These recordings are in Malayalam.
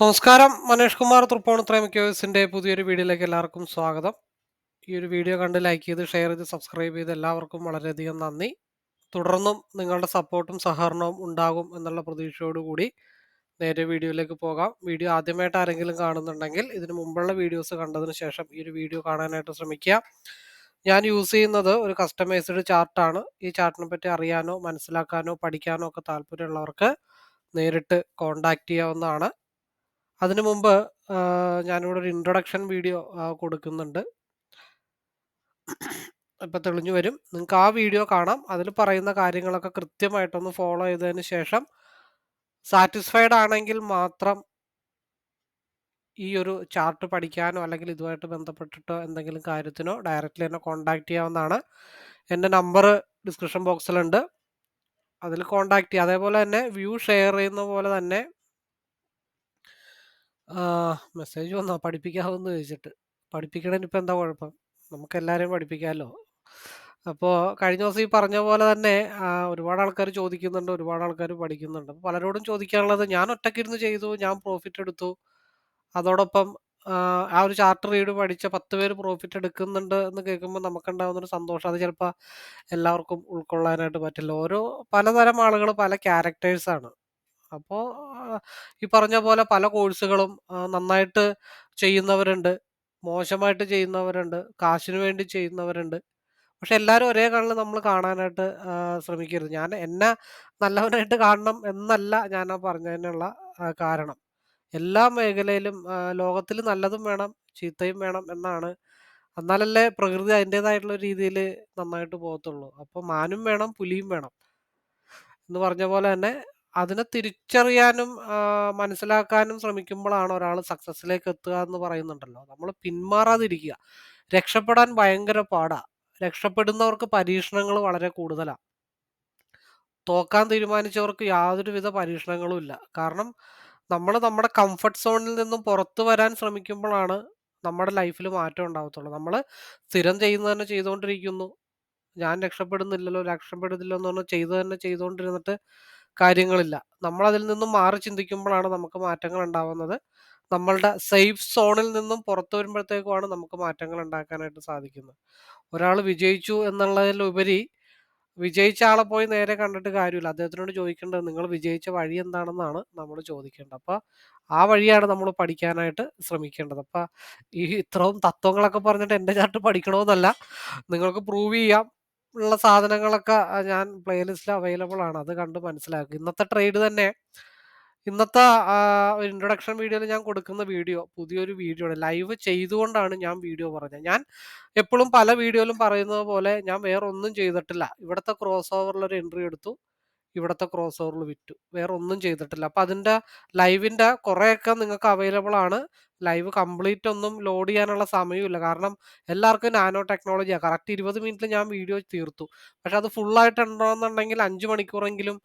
നമസ്കാരം മനേഷ് കുമാർ തൃപ്പൂണിത്തുറ മിക്കവേഴ്സിന്റെ പുതിയൊരു വീഡിയോയിലേക്ക് എല്ലാവർക്കും സ്വാഗതം. ഈ ഒരു വീഡിയോ കണ്ട് ലൈക്ക് ചെയ്ത് ഷെയർ ചെയ്ത് സബ്സ്ക്രൈബ് ചെയ്ത് എല്ലാവർക്കും വളരെയധികം നന്ദി. തുടർന്നും നിങ്ങളുടെ സപ്പോർട്ടും സഹകരണവും ഉണ്ടാകും എന്നുള്ള പ്രതീക്ഷയോടുകൂടി നേരെ വീഡിയോയിലേക്ക് പോകാം. വീഡിയോ ആദ്യമായിട്ട് ആരെങ്കിലും കാണുന്നുണ്ടെങ്കിൽ ഇതിന് മുമ്പുള്ള വീഡിയോസ് കണ്ടതിന് ശേഷം ഈ ഒരു വീഡിയോ കാണാനായിട്ട് ശ്രമിക്കുക. ഞാൻ യൂസ് ചെയ്യുന്നത് ഒരു കസ്റ്റമൈസ്ഡ് ചാർട്ടാണ് ഈ ചാർട്ടിനെ പറ്റി അറിയാനോ മനസ്സിലാക്കാനോ പഠിക്കാനോ ഒക്കെ താല്പര്യമുള്ളവർക്ക് നേരിട്ട് കോണ്ടാക്ട് ചെയ്യാവുന്നതാണ്. അതിനു മുമ്പ് ഞാനിവിടെ ഒരു ഇൻട്രൊഡക്ഷൻ വീഡിയോ കൊടുക്കുന്നുണ്ട്. ഇപ്പം തെളിഞ്ഞു വരും. നിങ്ങൾക്ക് ആ വീഡിയോ കാണാം. അതിൽ പറയുന്ന കാര്യങ്ങളൊക്കെ കൃത്യമായിട്ടൊന്ന് ഫോളോ ചെയ്തതിന് ശേഷം സാറ്റിസ്ഫൈഡ് ആണെങ്കിൽ മാത്രം ഈ ഒരു ചാർട്ട് പഠിക്കാനോ അല്ലെങ്കിൽ ഇതുമായിട്ട് ബന്ധപ്പെട്ടിട്ടോ എന്തെങ്കിലും കാര്യത്തിനോ ഡയറക്റ്റ്ലി എന്നെ കോൺടാക്ട് ചെയ്യാവുന്നതാണ്. എന്റെ നമ്പർ ഡിസ്ക്രിപ്ഷൻ ബോക്സിലുണ്ട് അതിൽ കോൺടാക്ട് ചെയ്യുക അതേപോലെ തന്നെ വ്യൂ ഷെയർ ചെയ്യുന്ന പോലെ തന്നെ മെസ്സേജ് വന്നോ പഠിപ്പിക്കാമെന്ന് ചോദിച്ചിട്ട്. പഠിപ്പിക്കണതിന് ഇപ്പം എന്താ കുഴപ്പം? നമുക്ക് എല്ലാവരെയും പഠിപ്പിക്കാമല്ലോ അപ്പോൾ കഴിഞ്ഞ ദിവസം ഈ പറഞ്ഞ പോലെ തന്നെ ആ, ഒരുപാട് ആൾക്കാർ ചോദിക്കുന്നുണ്ട് ഒരുപാട് ആൾക്കാർ പഠിക്കുന്നുണ്ട്. അപ്പൊ പലരോടും ചോദിക്കാനുള്ളത് ഞാൻ ഒറ്റക്കിരുന്ന് ചെയ്തു ഞാൻ പ്രോഫിറ്റ് എടുത്തു. അതോടൊപ്പം ആ, ആ ഒരു ചാർട്ടർ റീഡ് പഠിച്ച പത്ത് പേര് പ്രോഫിറ്റ് എടുക്കുന്നുണ്ട് എന്ന് കേൾക്കുമ്പോൾ നമുക്കുണ്ടാകുന്ന ഒരു സന്തോഷം. അത് ചിലപ്പോൾ എല്ലാവർക്കും ഉൾക്കൊള്ളാനായിട്ട് പറ്റില്ല. ഓരോ പലതരം ആളുകൾ പല ക്യാരക്ടേഴ്സാണ് അപ്പോൾ ഈ പറഞ്ഞ പോലെ പല കോഴ്സുകളും നന്നായിട്ട് ചെയ്യുന്നവരുണ്ട് മോശമായിട്ട് ചെയ്യുന്നവരുണ്ട് കാശിനു വേണ്ടി ചെയ്യുന്നവരുണ്ട്. പക്ഷെ എല്ലാവരും ഒരേ കണ്ണിൽ നമ്മൾ കാണാനായിട്ട് ശ്രമിക്കരുത്. ഞാൻ എന്നെ നല്ലവനായിട്ട് കാണണം എന്നല്ല ഞാൻ ആ പറഞ്ഞതിനുള്ള കാരണം. എല്ലാ മേഖലയിലും ലോകത്തിൽ നല്ലതും വേണം ചീത്തയും വേണം എന്നാണ്. എന്നാലല്ലേ പ്രകൃതി അതിന്റെതായിട്ടുള്ള രീതിയിൽ നന്നായിട്ട് പോകത്തുള്ളൂ. അപ്പോൾ മാനും വേണം പുലിയും വേണം. എന്ന് പറഞ്ഞ പോലെ തന്നെ അതിനെ തിരിച്ചറിയാനും മനസ്സിലാക്കാനും ശ്രമിക്കുമ്പോഴാണ് ഒരാൾ സക്സസ്സിലേക്ക് എത്തുക എന്ന് പറയുന്നുണ്ടല്ലോ. നമ്മൾ പിന്മാറാതിരിക്കുക. രക്ഷപ്പെടാൻ ഭയങ്കര പാടാ. രക്ഷപ്പെടുന്നവർക്ക് പരീക്ഷണങ്ങൾ വളരെ കൂടുതലാണ് തോക്കാൻ തീരുമാനിച്ചവർക്ക് യാതൊരുവിധ പരീക്ഷണങ്ങളും ഇല്ല. കാരണം നമ്മൾ നമ്മുടെ കംഫർട്ട് സോണിൽ നിന്നും പുറത്തു വരാൻ ശ്രമിക്കുമ്പോഴാണ് നമ്മുടെ ലൈഫിൽ മാറ്റം ഉണ്ടാകത്തുള്ളൂ നമ്മൾ സ്ഥിരം ചെയ്യുന്നത് തന്നെ ചെയ്തുകൊണ്ടിരിക്കുന്നു. ഞാൻ രക്ഷപ്പെടുന്നില്ലല്ലോ രക്ഷപ്പെടുന്നില്ലോ എന്ന് പറഞ്ഞ് ചെയ്തു തന്നെ ചെയ്തുകൊണ്ടിരുന്നിട്ട് കാര്യങ്ങളില്ല. നമ്മൾ അതിൽ നിന്നും മാറി ചിന്തിക്കുമ്പോഴാണ് നമുക്ക് മാറ്റങ്ങൾ ഉണ്ടാവുന്നത്. നമ്മളുടെ സേഫ് സോണിൽ നിന്നും പുറത്തു വരുമ്പോഴത്തേക്കുമാണ് നമുക്ക് മാറ്റങ്ങൾ ഉണ്ടാക്കാനായിട്ട് സാധിക്കുന്നത്. ഒരാൾ വിജയിച്ചു എന്നുള്ളതിലുപരി വിജയിച്ച ആളെ പോയി നേരെ കണ്ടിട്ട് കാര്യമില്ല. അദ്ദേഹത്തിനോട് ചോദിക്കേണ്ടത് നിങ്ങൾ വിജയിച്ച വഴി എന്താണെന്നാണ് നമ്മൾ ചോദിക്കേണ്ടത്. അപ്പോൾ ആ വഴിയാണ് നമ്മൾ പഠിക്കാനായിട്ട് ശ്രമിക്കേണ്ടത്. അപ്പോൾ ഈ ഇത്രയും തത്വങ്ങളൊക്കെ പറഞ്ഞിട്ട് എന്റെ ചാർട്ട് പഠിക്കണമെന്നല്ല. നിങ്ങൾക്ക് പ്രൂവ് ചെയ്യാം. ഉള്ള സാധനങ്ങളൊക്കെ ഞാൻ പ്ലേലിസ്റ്റിൽ അവൈലബിൾ ആണ്. അത് കണ്ട് മനസ്സിലാക്കുക ഇന്നത്തെ ട്രേഡ് തന്നെ. ഇന്നത്തെ ഒരു ഇൻട്രൊഡക്ഷൻ വീഡിയോയിൽ ഞാൻ കൊടുക്കുന്ന വീഡിയോ പുതിയൊരു വീഡിയോ ആണ്. ലൈവ് ചെയ്തുകൊണ്ടാണ് ഞാൻ വീഡിയോ പറഞ്ഞത്. ഞാൻ എപ്പോഴും പല വീഡിയോയിലും പറയുന്നത് പോലെ ഞാൻ വേറെ ഒന്നും ചെയ്തിട്ടില്ല. ഇവിടുത്തെ ക്രോസ് ഓവറിൽ ഒരു എൻട്രി എടുത്തു. ഇവിടുത്തെ ക്രോസ് ഓവറിൽ വിറ്റു. വേറെ ഒന്നും ചെയ്തിട്ടില്ല. അപ്പം അതിന്റെ ലൈവിന്റെ കുറേയൊക്കെ നിങ്ങൾക്ക് അവൈലബിൾ ആണ്. ലൈവ് കംപ്ലീറ്റ് ഒന്നും ലോഡ് ചെയ്യാനുള്ള സമയമില്ല. കാരണം എല്ലാവർക്കും നാനോ ടെക്നോളജിയാണ് കറക്റ്റ് ഇരുപത് മിനിറ്റിൽ ഞാൻ വീഡിയോ തീർത്തു. പക്ഷെ അത് ഫുള്ളായിട്ട് ഉണ്ടോയെന്നുണ്ടെങ്കിൽ അഞ്ച് മണിക്കൂറെങ്കിലും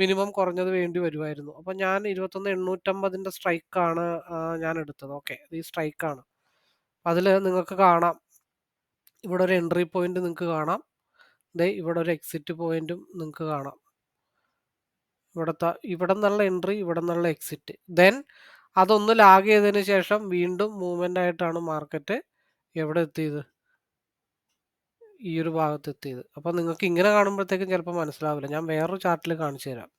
മിനിമം കുറഞ്ഞത് വേണ്ടി വരുമായിരുന്നു. അപ്പോൾ ഞാൻ ഇരുപത്തൊന്ന് എണ്ണൂറ്റമ്പതിന്റെ സ്ട്രൈക്കാണ് ഞാൻ എടുത്തത്. ഓക്കെ. ഈ സ്ട്രൈക്കാണ്. അതിൽ നിങ്ങൾക്ക് കാണാം. ഇവിടെ ഒരു എൻട്രി പോയിന്റ് നിങ്ങൾക്ക് കാണാം. ദേ ഇവിടെ ഒരു എക്സിറ്റ് പോയിന്റും നിങ്ങൾക്ക് കാണാം. ഇവിടുത്തെ ഇവിടെ നിന്നുള്ള എൻട്രി ഇവിടെ നിന്നുള്ള എക്സിറ്റ്. ദെൻ അതൊന്ന് ലാഗ് ചെയ്തതിന് ശേഷം വീണ്ടും മൂവ്മെന്റ് ആയിട്ടാണ് മാർക്കറ്റ് എവിടെ എത്തിയത്? ഈ ഒരു ഭാഗത്ത് എത്തിയത്. അപ്പോൾ നിങ്ങൾക്ക് ഇങ്ങനെ കാണുമ്പോഴത്തേക്കും ചിലപ്പോൾ മനസ്സിലാവില്ല. ഞാൻ വേറൊരു ചാർട്ടിൽ കാണിച്ചു തരാം.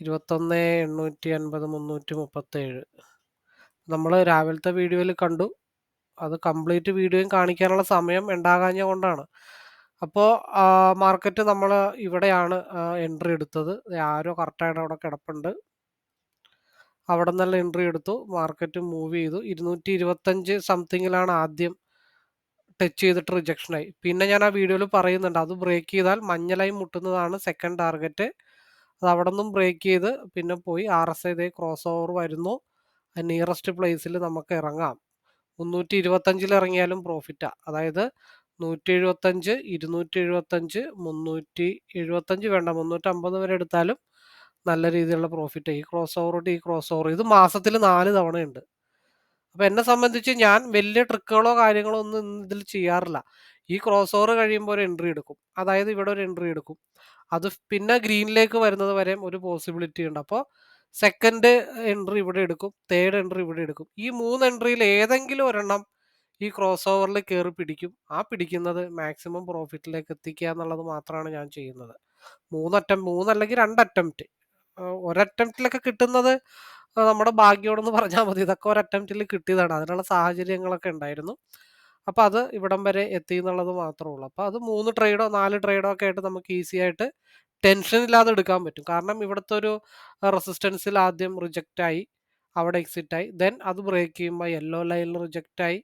ഇരുപത്തൊന്ന് എണ്ണൂറ്റി അൻപത് മുന്നൂറ്റി മുപ്പത്തേഴ്. നമ്മൾ രാവിലത്തെ വീഡിയോയിൽ കണ്ടു. അത് കംപ്ലീറ്റ് വീഡിയോയും കാണിക്കാനുള്ള സമയം ഉണ്ടാകാഞ്ഞ കൊണ്ടാണ്. അപ്പോൾ മാർക്കറ്റ് നമ്മൾ ഇവിടെയാണ് എൻട്രി എടുത്തത്. ആരോ കറക്റ്റായിട്ട് അവിടെ കിടപ്പുണ്ട്. അവിടെ നിന്നുള്ള എൻട്രി എടുത്തു. മാർക്കറ്റ് മൂവ് ചെയ്തു. ഇരുന്നൂറ്റി ഇരുപത്തഞ്ച് സംതിങ്ങിലാണ് ആദ്യം ടച്ച് ചെയ്തിട്ട് റിജക്ഷൻ ആയി. പിന്നെ ഞാൻ ആ വീഡിയോയിൽ പറയുന്നുണ്ട്. അത് ബ്രേക്ക് ചെയ്താൽ മഞ്ഞലായി മുട്ടുന്നതാണ് സെക്കൻഡ് ടാർഗറ്റ് അത് അവിടെ നിന്നും ബ്രേക്ക് ചെയ്ത് പിന്നെ പോയി ആർ എസ് ഐ ഇതേ ക്രോസ് ഓവർ വരുന്നു നിയറസ്റ്റ് പ്ലേസിൽ നമുക്ക് ഇറങ്ങാം. മുന്നൂറ്റി ഇരുപത്തഞ്ചിൽ ഇറങ്ങിയാലും പ്രോഫിറ്റാണ് അതായത് നൂറ്റി എഴുപത്തഞ്ച് ഇരുന്നൂറ്റി എഴുപത്തഞ്ച് മുന്നൂറ്റി എഴുപത്തഞ്ച് വേണ്ട. മുന്നൂറ്റമ്പത് വരെ എടുത്താലും നല്ല രീതിയിലുള്ള പ്രോഫിറ്റ് ഈ ക്രോസ് ഓവർ ടു ഈ ക്രോസ് ഓവർ ഇത് മാസത്തിൽ നാല് തവണയുണ്ട്. അപ്പോൾ എന്നെ സംബന്ധിച്ച് ഞാൻ വലിയ ട്രിക്കുകളോ കാര്യങ്ങളോ ഒന്നും ഇതിൽ ചെയ്യാറില്ല. ഈ ക്രോസ് ഓവർ കഴിയുമ്പോൾ ഒരു എൻട്രി എടുക്കും. അതായത് ഇവിടെ ഒരു എൻട്രി എടുക്കും. അത് പിന്നെ ഗ്രീനിലേക്ക് വരുന്നത് വരെ ഒരു പോസിബിലിറ്റി ഉണ്ട്. അപ്പോൾ സെക്കൻഡ് എൻട്രി ഇവിടെ എടുക്കും. തേർഡ് എൻട്രി ഇവിടെ എടുക്കും. ഈ മൂന്ന് എൻട്രിയിൽ ഏതെങ്കിലും ഒരെണ്ണം ഈ ക്രോസ് ഓവറിൽ കയറി പിടിക്കും. ആ പിടിക്കുന്നത് മാക്സിമം പ്രോഫിറ്റിലേക്ക് എത്തിക്കുക എന്നുള്ളത് മാത്രമാണ് ഞാൻ ചെയ്യുന്നത്. മൂന്ന് അറ്റം മൂന്നല്ലെങ്കിൽ രണ്ട് അറ്റംപ്റ്റ് ഒരറ്റംപ്റ്റിലൊക്കെ കിട്ടുന്നത് നമ്മുടെ ഭാഗ്യോടെന്ന് പറഞ്ഞാൽ മതി. ഇതൊക്കെ ഒരു അറ്റംപ്റ്റിൽ കിട്ടിയതാണ്. അതിനുള്ള സാഹചര്യങ്ങളൊക്കെ ഉണ്ടായിരുന്നു. അപ്പം അത് ഇവിടം വരെ എത്തി എന്നുള്ളത് മാത്രമേ ഉള്ളൂ. അപ്പോൾ അത് മൂന്ന് ട്രേഡോ നാല് ട്രേഡോ ഒക്കെ ആയിട്ട് നമുക്ക് ഈസി ആയിട്ട് ടെൻഷൻ ഇല്ലാതെ എടുക്കാൻ പറ്റും. കാരണം ഇവിടുത്തെ ഒരു റെസിസ്റ്റൻസിൽ ആദ്യം റിജക്റ്റ് ആയി അവിടെ എക്സിറ്റ് ആയി ദെൻ അത് ബ്രേക്ക് ചെയ്യുമ്പോൾ യെല്ലോ ലൈനിൽ റിജക്റ്റ് ആയി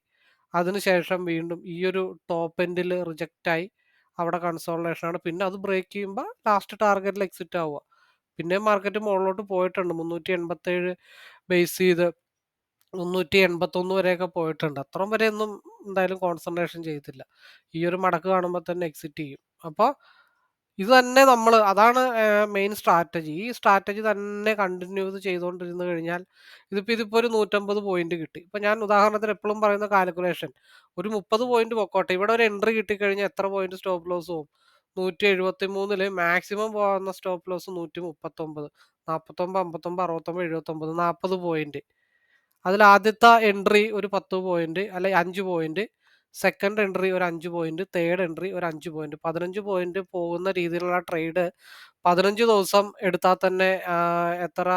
അതിനുശേഷം വീണ്ടും ഈ ഒരു ടോപ്പ് എൻഡിൽ റിജക്റ്റ് ആയി അവിടെ കൺസോൾട്ടേഷൻ ആണ്. പിന്നെ അത് ബ്രേക്ക് ചെയ്യുമ്പോൾ ലാസ്റ്റ് ടാർഗറ്റിൽ എക്സിറ്റ് ആവുക. പിന്നെ മാർക്കറ്റ് മുകളിലോട്ട് പോയിട്ടുണ്ട്. മുന്നൂറ്റി എൺപത്തേഴ് ബേസ് ചെയ്ത് മുന്നൂറ്റി എൺപത്തൊന്ന് വരെയൊക്കെ പോയിട്ടുണ്ട്. അത്രയും വരെ ഒന്നും എന്തായാലും കോൺസെൻട്രേഷൻ ചെയ്തില്ല ഈ ഒരു മടക്ക് കാണുമ്പോൾ തന്നെ എക്സിറ്റ് ചെയ്യും. അപ്പോൾ ഇത് തന്നെ നമ്മൾ അതാണ് മെയിൻ സ്ട്രാറ്റജി ഈ സ്ട്രാറ്റജി തന്നെ കണ്ടിന്യൂ ചെയ്തുകൊണ്ടിരുന്നു കഴിഞ്ഞാൽ ഇതിപ്പോൾ ഇതിപ്പോൾ ഒരു നൂറ്റമ്പത് പോയിന്റ് കിട്ടി. ഇപ്പം ഞാൻ ഉദാഹരണത്തിന് എപ്പോഴും പറയുന്ന കാൽക്കുലേഷൻ ഒരു മുപ്പത് പോയിന്റ് പൊക്കോട്ടെ. ഇവിടെ ഒരു എൻട്രി കിട്ടിക്കഴിഞ്ഞാൽ എത്ര പോയിന്റ് സ്റ്റോപ്പ് ലോസ് പോകും നൂറ്റി എഴുപത്തി മൂന്നിൽ മാക്സിമം പോകുന്ന സ്റ്റോപ്പ് ലോസ് നൂറ്റി മുപ്പത്തൊമ്പത് നാൽപ്പത്തൊമ്പത് അമ്പത്തൊമ്പത് അറുപത്തൊമ്പത് എഴുപത്തൊമ്പത് നാൽപ്പത് പോയിന്റ് അതിൽ ആദ്യത്തെ എൻട്രി ഒരു പത്ത് പോയിന്റ് അല്ലെ അഞ്ച് പോയിന്റ് സെക്കൻഡ് എൻട്രി ഒരു അഞ്ച് പോയിന്റ് തേർഡ് എൻട്രി ഒരു അഞ്ച് പോയിന്റ് പതിനഞ്ച് പോയിന്റ് പോകുന്ന രീതിയിലുള്ള ട്രേഡ് പതിനഞ്ച് ദിവസം എടുത്താൽ തന്നെ എത്ര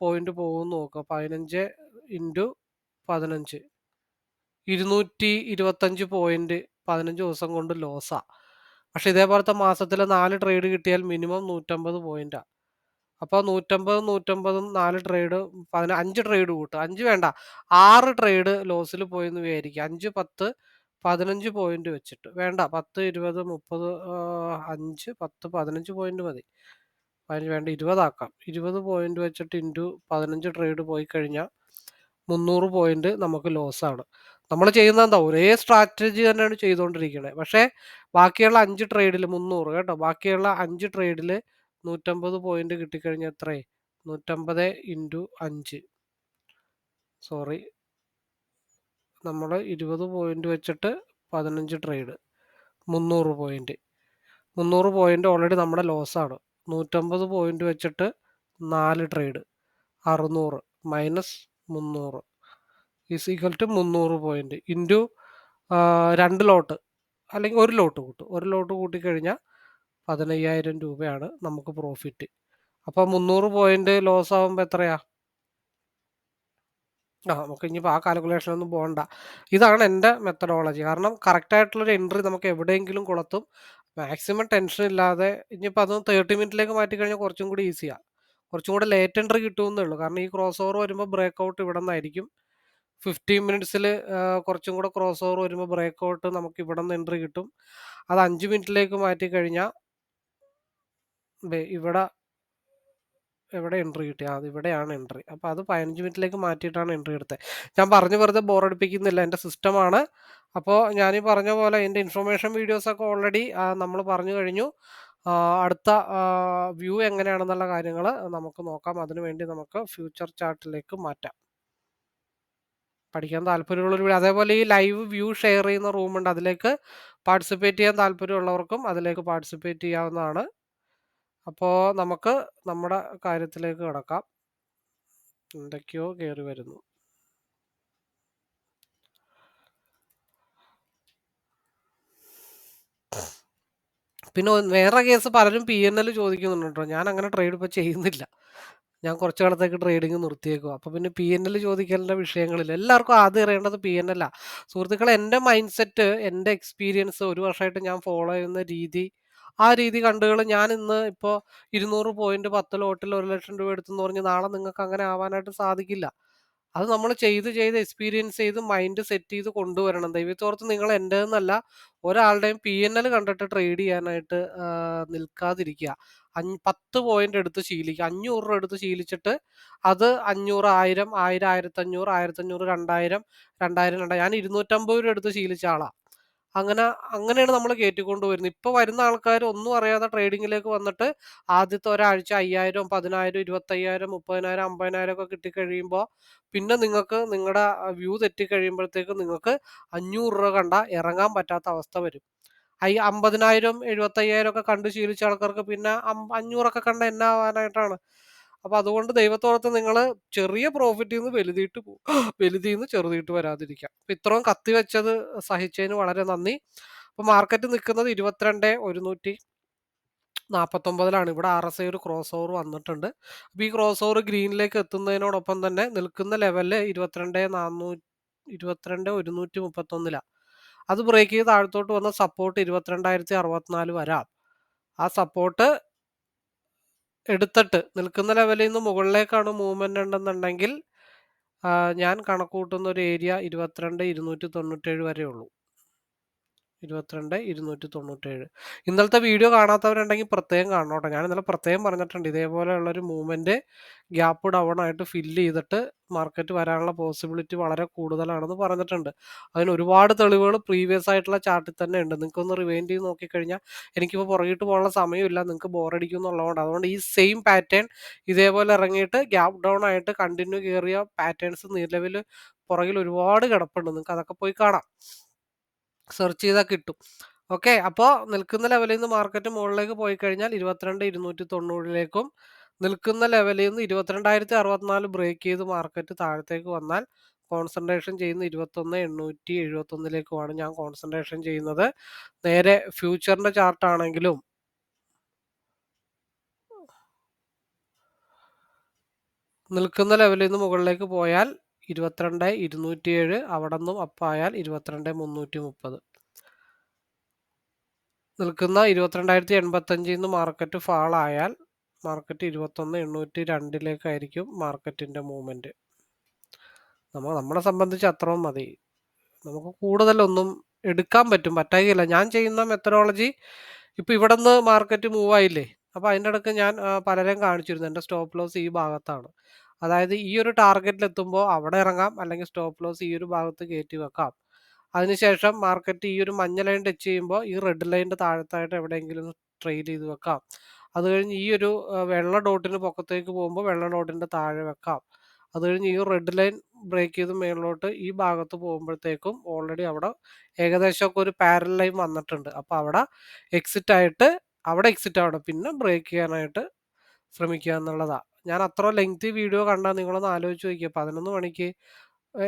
പോയിന്റ് പോകും നോക്കുക പതിനഞ്ച് ഇന്റു പതിനഞ്ച്. ഇരുന്നൂറ്റി ഇരുപത്തഞ്ച് പോയിന്റ് പതിനഞ്ച് ദിവസം കൊണ്ട് ലോസാ പക്ഷെ ഇതേപോലത്തെ മാസത്തിൽ നാല് ട്രേഡ് കിട്ടിയാൽ മിനിമം നൂറ്റമ്പത് പോയിന്റാ. അപ്പോൾ നൂറ്റമ്പതും നൂറ്റമ്പതും നാല് ട്രേഡ് പതിന അഞ്ച് ട്രേഡ് കൂട്ടുക അഞ്ച് വേണ്ട ആറ് ട്രേഡ് ലോസിൽ പോയെന്ന് വിചാരിക്കുക. അഞ്ച് പത്ത് പതിനഞ്ച് പോയിന്റ് വെച്ചിട്ട്. വേണ്ട പത്ത് ഇരുപത് മുപ്പത് അഞ്ച് പത്ത് പതിനഞ്ച് പോയിന്റ് മതി. അതിന് വേണ്ട ഇരുപതാക്കാം ഇരുപത് പോയിന്റ് വെച്ചിട്ട് ഇന്റു പതിനഞ്ച് ട്രേഡ് പോയി കഴിഞ്ഞാൽ മുന്നൂറ് പോയിന്റ് നമുക്ക് ലോസാണ്. നമ്മൾ ചെയ്യുന്ന എന്താ? ഒരേ സ്ട്രാറ്റജി തന്നെയാണ് ചെയ്തുകൊണ്ടിരിക്കുന്നത് പക്ഷേ ബാക്കിയുള്ള അഞ്ച് ട്രേഡിൽ മുന്നൂറ് കേട്ടോ. ബാക്കിയുള്ള അഞ്ച് ട്രേഡിൽ നൂറ്റമ്പത് പോയിന്റ് കിട്ടിക്കഴിഞ്ഞാൽ എത്രയായി നൂറ്റമ്പത് ഇന്റു അഞ്ച്. സോറി നമ്മൾ ഇരുപത് പോയിന്റ് വെച്ചിട്ട് പതിനഞ്ച് ട്രേഡ് മുന്നൂറ് പോയിന്റ് മുന്നൂറ് പോയിന്റ് ഓൾറെഡി നമ്മുടെ ലോസാണ് നൂറ്റമ്പത് പോയിന്റ് വെച്ചിട്ട് നാല് ട്രേഡ് അറുന്നൂറ്. മൈനസ് മുന്നൂറ്. ഈസ് ഈക്വൽ ടു മുന്നൂറ് പോയിന്റ് ഇന്റു രണ്ട് ലോട്ട് അല്ലെങ്കിൽ ഒരു ലോട്ട് കൂട്ടും. ഒരു ലോട്ട് കൂട്ടിക്കഴിഞ്ഞാൽ പതിനയ്യായിരം രൂപയാണ് നമുക്ക് പ്രോഫിറ്റ് അപ്പോൾ മുന്നൂറ് പോയിന്റ് ലോസ് ആകുമ്പോൾ എത്രയാ? ആ നമുക്ക് ഇനിയിപ്പോൾ ആ കാൽക്കുലേഷനൊന്നും പോകണ്ട ഇതാണ് എന്റെ മെത്തഡോളജി കാരണം കറക്റ്റായിട്ടുള്ളൊരു എൻട്രി നമുക്ക് എവിടെയെങ്കിലും കൊളത്തും. മാക്സിമം ടെൻഷൻ ഇല്ലാതെ ഇനിയിപ്പോൾ അതൊന്ന് തേർട്ടി മിനിറ്റിലേക്ക് മാറ്റി കഴിഞ്ഞാൽ കുറച്ചും കൂടി ഈസിയാണ് കുറച്ചും കൂടെ ലേറ്റ് എൻട്രി കിട്ടുമെന്നേ ഉള്ളൂ. കാരണം ഈ ക്രോസ് ഓവർ വരുമ്പോൾ ബ്രേക്ക് ഔട്ട് ഇവിടെ നിന്നായിരിക്കും. ഫിഫ്റ്റീൻ മിനിറ്റ്സിൽ കുറച്ചും കൂടെ ക്രോസ് ഓവർ വരുമ്പോൾ ബ്രേക്ക് ഔട്ട് നമുക്ക് ഇവിടെ നിന്ന് എൻട്രി കിട്ടും. അത് അഞ്ച് മിനിറ്റിലേക്ക് മാറ്റി കഴിഞ്ഞാൽ ഇവിടെ എവിടെ എൻട്രി കിട്ടി. അത് ഇവിടെയാണ് എൻട്രി അപ്പോൾ അത് പതിനഞ്ച് മിനിറ്റിലേക്ക് മാറ്റിയിട്ടാണ് എൻട്രി എടുത്തത് ഞാൻ പറഞ്ഞു വെറുതെ ബോറടിപ്പിക്കുന്നില്ല എന്റെ സിസ്റ്റമാണ് അപ്പോൾ ഞാൻ ഈ പറഞ്ഞ പോലെ എന്റെ ഇൻഫർമേഷൻ വീഡിയോസൊക്കെ ഓൾറെഡി നമ്മൾ പറഞ്ഞു കഴിഞ്ഞു. അടുത്ത വ്യൂ എങ്ങനെയാണെന്നുള്ള കാര്യങ്ങൾ നമുക്ക് നോക്കാം. അതിനുവേണ്ടി നമുക്ക് ഫ്യൂച്ചർ ചാർട്ടിലേക്ക് മാറ്റാം. പഠിക്കാൻ താല്പര്യമുള്ളവർ അതേപോലെ ഈ ലൈവ് വ്യൂ ഷെയർ ചെയ്യുന്ന റൂമുണ്ട് അതിലേക്ക് പാർട്ടിസിപ്പേറ്റ് ചെയ്യാൻ താല്പര്യമുള്ളവർക്കും അതിലേക്ക് പാർട്ടിസിപ്പേറ്റ് ചെയ്യാവുന്നതാണ്. അപ്പോൾ നമുക്ക് നമ്മുടെ കാര്യത്തിലേക്ക് കിടക്കാം. എന്തൊക്കെയോ കയറി വരുന്നു. പിന്നെ വേറെ കേസ് പലരും പി എൻ എൽ ചോദിക്കുന്നുണ്ടോ ഞാൻ അങ്ങനെ ട്രേഡ് ഇപ്പോൾ ചെയ്യുന്നില്ല. ഞാൻ കുറച്ച് കാലത്തേക്ക് ട്രേഡിങ് നിർത്തിയേക്കും അപ്പോൾ പിന്നെ പി എൻ എൽ ചോദിക്കേണ്ട വിഷയങ്ങളില്ല എല്ലാവർക്കും ആദ്യം അറിയേണ്ടത് പി എൻ എല്ലാ സുഹൃത്തുക്കളെ എന്റെ മൈൻഡ് സെറ്റ് എന്റെ എക്സ്പീരിയൻസ് ഒരു വർഷമായിട്ട് ഞാൻ ഫോളോ ചെയ്യുന്ന രീതി ആ രീതി കണ്ടുകൾ ഞാൻ ഇന്ന് ഇപ്പോൾ ഇരുന്നൂറ് പോയിന്റ് പത്ത് ലോട്ടിൽ ഒരു ലക്ഷം രൂപ എടുത്തെന്ന് പറഞ്ഞ് നാളെ നിങ്ങൾക്ക് അങ്ങനെ ആവാനായിട്ട് സാധിക്കില്ല. അത് നമ്മൾ ചെയ്ത് ചെയ്ത് എക്സ്പീരിയൻസ് ചെയ്ത് മൈൻഡ് സെറ്റ് ചെയ്ത് കൊണ്ടുവരണം. ദൈവത്തോർത്ത് നിങ്ങൾ എന്റെ എന്നല്ല ഒരാളുടെയും പി എൻ എൽ കണ്ടിട്ട് ട്രേഡ് ചെയ്യാനായിട്ട് നിൽക്കാതിരിക്കുക. പത്ത് പോയിന്റ് എടുത്ത് ശീലിക്കുക അഞ്ഞൂറ് രൂപ എടുത്ത് ശീലിച്ചിട്ട് അത് അഞ്ഞൂറ് ആയിരം ആയിരം ആയിരത്തഞ്ഞൂറ് ആയിരത്തഞ്ഞൂറ് രണ്ടായിരം രണ്ടായിരം രണ്ടായിരം. ഞാൻ ഇരുന്നൂറ്റമ്പത് രൂപ എടുത്ത് ശീലിച്ച ആളാണ് അങ്ങനെ അങ്ങനെയാണ് നമ്മൾ കയറ്റിക്കൊണ്ട് വരുന്നത് ഇപ്പോൾ വരുന്ന ആൾക്കാർ ഒന്നും അറിയാതെ ട്രേഡിങ്ങിലേക്ക് വന്നിട്ട് ആദ്യത്തെ ഒരാഴ്ച അയ്യായിരം പതിനായിരം ഇരുപത്തയ്യായിരം മുപ്പതിനായിരം അമ്പതിനായിരം ഒക്കെ കിട്ടിക്കഴിയുമ്പോൾ പിന്നെ നിങ്ങൾക്ക് നിങ്ങളുടെ വ്യൂ തെറ്റിക്കഴിയുമ്പോഴത്തേക്ക് നിങ്ങൾക്ക് അഞ്ഞൂറ് രൂപ കണ്ട ഇറങ്ങാൻ പറ്റാത്ത അവസ്ഥ വരും. ഐ അമ്പതിനായിരം എഴുപത്തയ്യായിരം ഒക്കെ കണ്ട് ശീലിച്ച ആൾക്കാർക്ക് പിന്നെ അഞ്ഞൂറൊക്കെ കണ്ട എന്നാ എന്നാവാനായിട്ടാണ്. അപ്പൊ അതുകൊണ്ട് ദൈവത്തോടത്ത് നിങ്ങൾ ചെറിയ പ്രോഫിറ്റിൽ നിന്ന് വലുതിയിട്ട് വലുതിൽ നിന്ന് ചെറുതിയിട്ട് വരാതിരിക്കാം. അപ്പൊ ഇത്രയും കത്തി വെച്ചത് സഹിച്ചതിന് വളരെ നന്ദി. അപ്പൊ മാർക്കറ്റ് നിൽക്കുന്നത് ഇരുപത്തിരണ്ട് ഒരുന്നൂറ്റി നാൽപ്പത്തൊമ്പതിലാണ് ഇവിടെ ആർ എസ് ഐ ഒരു ക്രോസ് ഓവർ വന്നിട്ടുണ്ട്. അപ്പോൾ ഈ ക്രോസ് ഓവർ ഗ്രീനിലേക്ക് എത്തുന്നതിനോടൊപ്പം തന്നെ നിൽക്കുന്ന ലെവലിൽ ഇരുപത്തിരണ്ട് നാനൂറ്റി ഇരുപത്തിരണ്ട് ഒരുന്നൂറ്റി മുപ്പത്തൊന്നിലാണ് അത് ബ്രേക്ക് ചെയ്ത് താഴത്തോട്ട് വന്ന സപ്പോർട്ട് ഇരുപത്തിരണ്ടായിരത്തി അറുപത്തിനാല് വരാം. ആ സപ്പോർട്ട് എടുത്തിട്ട് നിൽക്കുന്ന ലെവലിൽ നിന്ന് മുകളിലേക്കാണ് മൂവ്മെന്റ് ഉണ്ടെന്നുണ്ടെങ്കിൽ ഞാൻ കണക്കൂട്ടുന്ന ഒരു ഏരിയ ഇരുപത്തിരണ്ട് ഇരുന്നൂറ്റി തൊണ്ണൂറ്റേഴ് വരെ ഉള്ളൂ ഇരുപത്തിരണ്ട് ഇരുന്നൂറ്റി തൊണ്ണൂറ്റേഴ് ഇന്നലത്തെ വീഡിയോ കാണാത്തവരുണ്ടെങ്കിൽ പ്രത്യേകം കാണണം കേട്ടോ ഞാൻ ഇന്നലെ പ്രത്യേകം പറഞ്ഞിട്ടുണ്ട് ഇതേപോലെയുള്ള ഒരു മൂവ്മെന്റ് ഗ്യാപ്പ് ഡൗൺ ആയിട്ട് ഫില്ല് ചെയ്തിട്ട് മാർക്കറ്റ് വരാനുള്ള പോസിബിലിറ്റി വളരെ കൂടുതലാണെന്ന് പറഞ്ഞിട്ടുണ്ട്. അതിന് ഒരുപാട് തെളിവുകൾ പ്രീവിയസ് ആയിട്ടുള്ള ചാർട്ടിൽ തന്നെ ഉണ്ട്. നിങ്ങൾക്ക് ഒന്ന് റിവൈൻഡ് ചെയ്ത് നോക്കിക്കഴിഞ്ഞാൽ എനിക്കിപ്പോൾ പുറകിട്ട് പോകാനുള്ള സമയമില്ല. നിങ്ങൾക്ക് ബോറടിക്കും എന്നുള്ളതുകൊണ്ട് അതുകൊണ്ട് ഈ സെയിം പാറ്റേൺ ഇതേപോലെ ഇറങ്ങിയിട്ട് ഗ്യാപ്പ് ഡൗൺ ആയിട്ട് കണ്ടിന്യൂ കയറിയ പാറ്റേൺസ് നിലവിൽ പുറകിൽ ഒരുപാട് കിടപ്പുണ്ട്. നിങ്ങൾക്ക് അതൊക്കെ പോയി കാണാം. സെർച്ച് ചെയ്താൽ കിട്ടും. ഓക്കെ അപ്പോൾ നിൽക്കുന്ന ലെവലിൽ നിന്ന് മാർക്കറ്റ് മുകളിലേക്ക് പോയി കഴിഞ്ഞാൽ ഇരുപത്തിരണ്ട് ഇരുന്നൂറ്റി തൊണ്ണൂറിലേക്കും നിൽക്കുന്ന ലെവലിൽ നിന്ന് ഇരുപത്തിരണ്ടായിരത്തി അറുപത്തിനാല് ബ്രേക്ക് ചെയ്ത് മാർക്കറ്റ് താഴത്തേക്ക് വന്നാൽ കോൺസെൻട്രേഷൻ ചെയ്യുന്ന ഇരുപത്തൊന്ന് എണ്ണൂറ്റി എഴുപത്തൊന്നിലേക്കുമാണ് ഞാൻ കോൺസെൻട്രേഷൻ ചെയ്യുന്നത്. നേരെ ഫ്യൂച്ചറിന്റെ ചാർട്ടാണെങ്കിലും നിൽക്കുന്ന ലെവലിൽ നിന്ന് മുകളിലേക്ക് പോയാൽ ഇരുപത്തിരണ്ട് ഇരുന്നൂറ്റിയേഴ് അവിടെ നിന്നും അപ്പായാൽ ഇരുപത്തിരണ്ട് മുന്നൂറ്റി മുപ്പത് നിൽക്കുന്ന ഇരുപത്തിരണ്ടായിരത്തി എൺപത്തഞ്ചിൽ നിന്ന് മാർക്കറ്റ് ഫാൾ ആയാൽ മാർക്കറ്റ് ഇരുപത്തൊന്ന് എണ്ണൂറ്റി രണ്ടിലേക്കായിരിക്കും മാർക്കറ്റിന്റെ മൂവ്മെന്റ്. നമ്മൾ നമ്മളെ സംബന്ധിച്ച് അത്രയും മതി. നമുക്ക് കൂടുതലൊന്നും എടുക്കാൻ പറ്റും. പറ്റാകില്ല ഞാൻ ചെയ്യുന്ന മെത്തഡോളജി ഇപ്പം ഇവിടെ നിന്ന് മാർക്കറ്റ് മൂവ് ആയില്ലേ അപ്പോൾ അതിന്റെ ഇടയ്ക്ക് ഞാൻ പലരെയും കാണിച്ചിരുന്നു. എന്റെ സ്റ്റോപ്പ് ലോസ് ഈ ഭാഗത്താണ്. അതായത് ഈ ഒരു ടാർഗറ്റിൽ എത്തുമ്പോൾ അവിടെ ഇറങ്ങാം അല്ലെങ്കിൽ സ്റ്റോപ്പ് ലോസ് ഈ ഒരു ഭാഗത്ത് കയറ്റി വെക്കാം. അതിനുശേഷം മാർക്കറ്റ് ഈ ഒരു മഞ്ഞ ലൈൻ ടച്ച് ചെയ്യുമ്പോൾ ഈ റെഡ് ലൈനിന്റെ താഴത്തായിട്ട് എവിടെയെങ്കിലും ട്രെയിൽ ചെയ്ത് വെക്കാം. അത് കഴിഞ്ഞ് ഈ ഒരു വെള്ള ഡോട്ടിന് പൊക്കത്തേക്ക് പോകുമ്പോൾ വെള്ള ഡോട്ടിന്റെ താഴെ വെക്കാം. അത് കഴിഞ്ഞ് ഈ റെഡ് ലൈൻ ബ്രേക്ക് ചെയ്ത് മേളിലോട്ട് ഈ ഭാഗത്ത് പോകുമ്പോഴത്തേക്കും ഓൾറെഡി അവിടെ ഏകദേശമൊക്കെ ഒരു പാരൽ ലൈൻ വന്നിട്ടുണ്ട്. അപ്പോൾ അവിടെ എക്സിറ്റ് ആയിട്ട് അവിടെ എക്സിറ്റ് ആവണം പിന്നെ ബ്രേക്ക് ചെയ്യാനായിട്ട് ശ്രമിക്കുക എന്നുള്ളതാണ് ഞാൻ അത്ര ലെങ്തി വീഡിയോ കണ്ടാൽ നിങ്ങളൊന്ന് ആലോചിച്ച് നോക്കിയാൽ പതിനൊന്ന് മണിക്ക്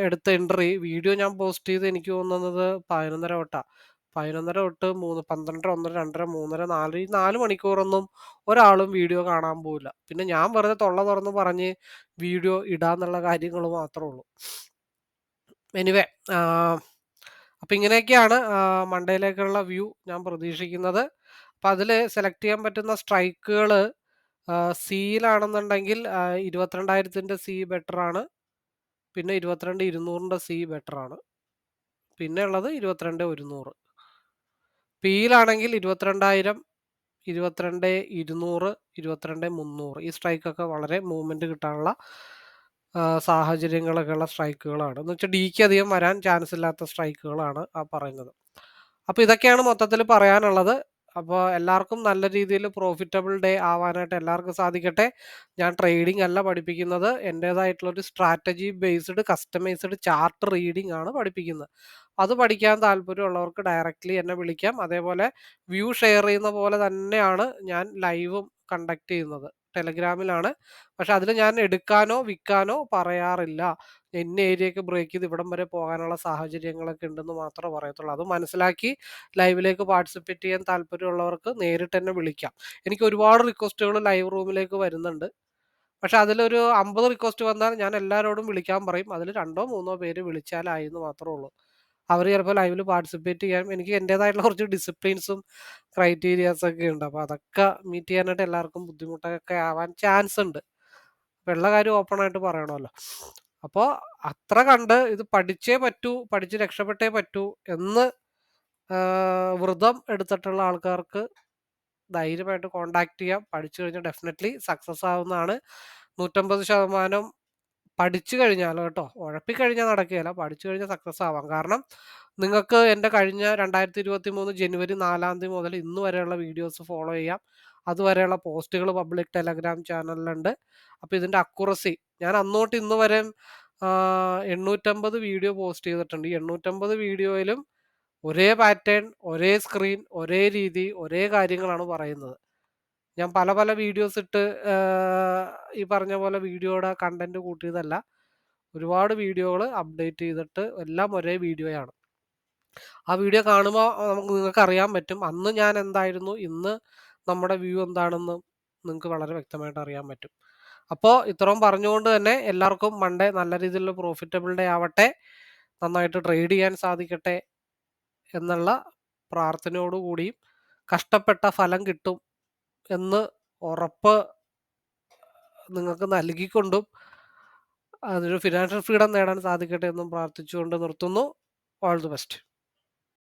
എടുത്ത എൻട്രി വീഡിയോ ഞാൻ പോസ്റ്റ് ചെയ്ത് എനിക്ക് തോന്നുന്നത് പതിനൊന്നര തൊട്ടാണ് പതിനൊന്നര തൊട്ട് മൂന്ന് പന്ത്രണ്ടര ഒന്നര രണ്ടര മൂന്നര നാല് ഈ നാല് മണിക്കൂറൊന്നും ഒരാളും വീഡിയോ കാണാൻ പോവില്ല. പിന്നെ ഞാൻ വെറുതെ തൊള്ള തുറന്ന് പറഞ്ഞ് വീഡിയോ ഇടാന്നുള്ള കാര്യങ്ങൾ മാത്രമേ ഉള്ളൂ. എനിവേ അപ്പം ഇങ്ങനെയൊക്കെയാണ് മണ്ടയിലേക്കുള്ള വ്യൂ ഞാൻ പ്രതീക്ഷിക്കുന്നത്. അപ്പം അതിൽ സെലക്ട് ചെയ്യാൻ പറ്റുന്ന സ്ട്രൈക്കുകൾ സിയിലാണെന്നുണ്ടെങ്കിൽ ഇരുപത്തിരണ്ടായിരത്തിന്റെ സി ബെറ്റർ ആണ് പിന്നെ ഇരുപത്തിരണ്ട് ഇരുന്നൂറിന്റെ സി ബെറ്റർ ആണ് പിന്നെ ഉള്ളത് ഇരുപത്തിരണ്ട് ഒരുന്നൂറ്. പിയിലാണെങ്കിൽ ഇരുപത്തിരണ്ടായിരം ഇരുപത്തിരണ്ട് ഇരുന്നൂറ് ഇരുപത്തിരണ്ട് മുന്നൂറ്. ഈ സ്ട്രൈക്കൊക്കെ വളരെ മൂവ്മെന്റ് കിട്ടാനുള്ള സാഹചര്യങ്ങളൊക്കെ ഉള്ള സ്ട്രൈക്കുകളാണ്. എന്ന് വെച്ചാൽ ഡിക്ക് അധികം വരാൻ ചാൻസ് ഇല്ലാത്ത സ്ട്രൈക്കുകളാണ് ആ പറയുന്നത്. അപ്പോൾ ഇതൊക്കെയാണ് മൊത്തത്തിൽ പറയാനുള്ളത്. അപ്പോൾ എല്ലാവർക്കും നല്ല രീതിയിൽ പ്രോഫിറ്റബിൾ ഡേ ആവാനായിട്ട് എല്ലാവർക്കും സാധിക്കട്ടെ. ഞാൻ ട്രേഡിംഗ് അല്ല പഠിപ്പിക്കുന്നത്. എന്റേതായിട്ടുള്ളൊരു strategy based customised chart reading ആണ് പഠിപ്പിക്കുന്നത്. അത് പഠിക്കാൻ താല്പര്യമുള്ളവർക്ക് ഡയറക്റ്റ്ലി എന്നെ വിളിക്കാം. അതേപോലെ വ്യൂ ഷെയർ ചെയ്യുന്ന പോലെ തന്നെയാണ് ഞാൻ ലൈവും കണ്ടക്ട് ചെയ്യുന്നത്. ടെലഗ്രാമിലാണ് പക്ഷെ അതിൽ ഞാൻ എടുക്കാനോ വിൽക്കാനോ പറയാറില്ല. ഇന്ന ഏരിയയൊക്കെ ബ്രേക്ക് ചെയ്ത് ഇവിടം വരെ പോകാനുള്ള സാഹചര്യങ്ങളൊക്കെ ഉണ്ടെന്ന് മാത്രമേ പറയത്തുള്ളൂ. അത് മനസ്സിലാക്കി ലൈവിലേക്ക് പാർട്ടിസിപ്പേറ്റ് ചെയ്യാൻ താല്പര്യമുള്ളവർക്ക് നേരിട്ട് തന്നെ വിളിക്കാം. എനിക്ക് ഒരുപാട് റിക്വസ്റ്റുകൾ ലൈവ് റൂമിലേക്ക് വരുന്നുണ്ട്. പക്ഷെ അതിലൊരു അമ്പത് റിക്വസ്റ്റ് വന്നാൽ ഞാൻ എല്ലാവരോടും വിളിക്കാൻ പറയും. അതിൽ രണ്ടോ മൂന്നോ പേര് വിളിച്ചാലായി എന്ന് മാത്രമേ ഉള്ളൂ. അവർ ചിലപ്പോൾ ലൈവിൽ പാർട്ടിസിപ്പേറ്റ് ചെയ്യാൻ എനിക്ക് എന്റേതായിട്ടുള്ള കുറച്ച് ഡിസിപ്ലിൻസും ക്രൈറ്റീരിയാസ് ഒക്കെ ഉണ്ട്. അപ്പോൾ അതൊക്കെ മീറ്റ് ചെയ്യാനായിട്ട് എല്ലാവർക്കും ബുദ്ധിമുട്ടൊക്കെ ആവാൻ ചാൻസ് ഉണ്ട്. വെള്ള കാര്യം ഓപ്പൺ ആയിട്ട് പറയണമല്ലോ. അപ്പോൾ അത്ര കണ്ട് ഇത് പഠിച്ചേ പറ്റൂ പഠിച്ച് രക്ഷപ്പെട്ടേ പറ്റൂ എന്ന് വ്രതം എടുത്തിട്ടുള്ള ആൾക്കാർക്ക് ധൈര്യമായിട്ട് കോണ്ടാക്ട് ചെയ്യാം. പഠിച്ചു കഴിഞ്ഞാൽ ഡെഫിനറ്റ്ലി സക്സസ് ആവുന്നതാണ്. നൂറ്റമ്പത് ശതമാനം പഠിച്ചു കഴിഞ്ഞാൽ കേട്ടോ ഉഴപ്പിക്കഴിഞ്ഞാൽ നടക്കുകയില്ല പഠിച്ചു കഴിഞ്ഞാൽ സക്സസ് ആവാം. കാരണം നിങ്ങൾക്ക് എന്റെ കഴിഞ്ഞ രണ്ടായിരത്തി ഇരുപത്തി മൂന്ന് ജനുവരി നാലാം തീയതി മുതൽ ഇന്ന് വരെയുള്ള വീഡിയോസ് ഫോളോ ചെയ്യാം. അതുവരെയുള്ള പോസ്റ്റുകൾ പബ്ലിക് ടെലഗ്രാം ചാനലിലുണ്ട് അപ്പോൾ ഇതിന്റെ അക്കുറസി ഞാൻ അന്നോട്ട് ഇന്ന് വരെ എണ്ണൂറ്റമ്പത് വീഡിയോ പോസ്റ്റ് ചെയ്തിട്ടുണ്ട് ഈ എണ്ണൂറ്റമ്പത് വീഡിയോയിലും ഒരേ പാറ്റേൺ ഒരേ സ്ക്രീൻ ഒരേ രീതി ഒരേ കാര്യങ്ങളാണ് പറയുന്നത് ഞാൻ പല പല വീഡിയോസ് ഇട്ട് ഈ പറഞ്ഞ പോലെ വീഡിയോയുടെ കണ്ടന്റ് കൂട്ടിയതല്ല. ഒരുപാട് വീഡിയോകൾ അപ്ഡേറ്റ് ചെയ്തിട്ട് എല്ലാം ഒരേ വീഡിയോയാണ്. ആ വീഡിയോ കാണുമ്പോൾ നമുക്ക് നിങ്ങൾക്ക് അറിയാൻ പറ്റും. അന്ന് ഞാൻ എന്തായിരുന്നു, ഇന്ന് നമ്മുടെ വ്യൂ എന്താണെന്ന് നിങ്ങൾക്ക് വളരെ വ്യക്തമായിട്ട് അറിയാൻ പറ്റും. അപ്പോൾ ഇത്രയും പറഞ്ഞുകൊണ്ട് തന്നെ എല്ലാവർക്കും മൺഡേ നല്ല രീതിയിലുള്ള പ്രോഫിറ്റബിൾ ഡേ ആവട്ടെ. നന്നായിട്ട് ട്രേഡ് ചെയ്യാൻ സാധിക്കട്ടെ എന്നുള്ള പ്രാർത്ഥനയോടുകൂടിയും കഷ്ടപ്പെട്ട ഫലം കിട്ടും എന്ന് ഉറപ്പ് നിങ്ങൾക്ക് നൽകിക്കൊണ്ടും അതൊരു ഫിനാൻഷ്യൽ ഫ്രീഡം നേടാൻ സാധിക്കട്ടെ എന്നും പ്രാർത്ഥിച്ചുകൊണ്ട് നിർത്തുന്നു. All the best.